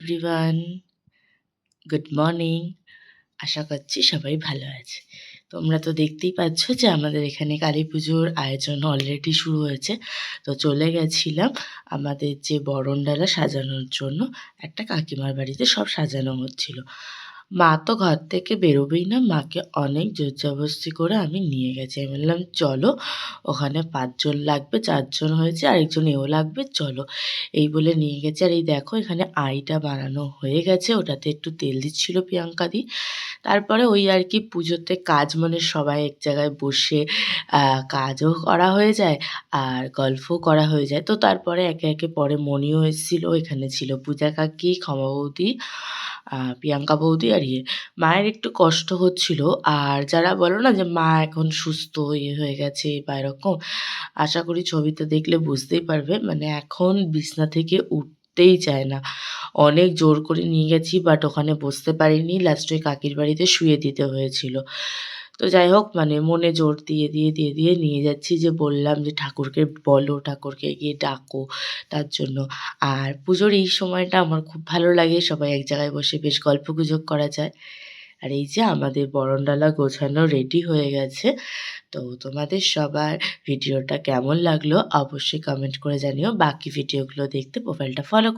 Everyone good morning আশা করছি সবাই ভালো আছে। তোমরা তো দেখতেই পাচ্ছ যে আমাদের এখানে কালী পুজোর আয়োজন অলরেডি শুরু হয়েছে। তো চলে গেছিলাম আমাদের যে বরণডালা সাজানোর জন্য। একটা কাকিমার বাড়িতে সব সাজানো হচ্ছিল। মা তো ঘর থেকে বেরোবেই না, মাকে অনেক জোরজবস্তি করে আমি নিয়ে গেছি। আমি বললাম, চলো, ওখানে পাঁচজন লাগবে, চারজন হয়েছে, আরেকজন এও লাগবে, চলো। এই বলে নিয়ে গেছে। আর এই দেখো, এখানে আইটা বানানো হয়ে গেছে, ওটাতে একটু তেল দিচ্ছিল প্রিয়াঙ্কা দি তারপরে ওই আর কি পুজোতে কাজ মানে সবাই এক জায়গায় বসে কাজও করা হয়ে যায় আর গল্পও করা হয়ে যায়। তো তারপরে একে একে পরে মনিও এসেছিল এখানে ছিল পূজা কাকি, ক্ষমা বৌদি প্রিয়াঙ্কা বৌদি আর ইয়ে। মায়ের একটু কষ্ট হচ্ছিল আর যারা বলো না যে মা এখন সুস্থ ইয়ে হয়ে গেছে বা এরকম, আশা করি ছবিতে দেখলে বুঝতেই পারবে। মানে এখন বিছনা থেকে উঠতেই চায় না। অনেক জোর করে নিয়ে গেছি বাট ওখানে বসতে পারিনি। লাস্টে কাকির বাড়িতে শুয়ে দিতে হয়েছিল। তো যাই হোক মানে মনে জোর দিয়ে দিয়ে দিয়ে দিয়ে নিয়ে যাচ্ছি যে বললাম যে ঠাকুরকে বলো, ঠাকুরকে গিয়ে ডাকো তার জন্য। আর পুজোর এই সময়টা আমার খুব ভালো লাগে, সবাই এক জায়গায় বসে বেশ গল্প গুজব করা যায়। আর এই যে আমাদের বরণডালা গোছানো রেডি হয়ে গেছে, তো তোমাদের সবার ভিডিওটা কেমন লাগল অবশ্যই কমেন্ট করে জানিও। বাকি ভিডিওগুলো দেখতে প্রোফাইলটা ফলো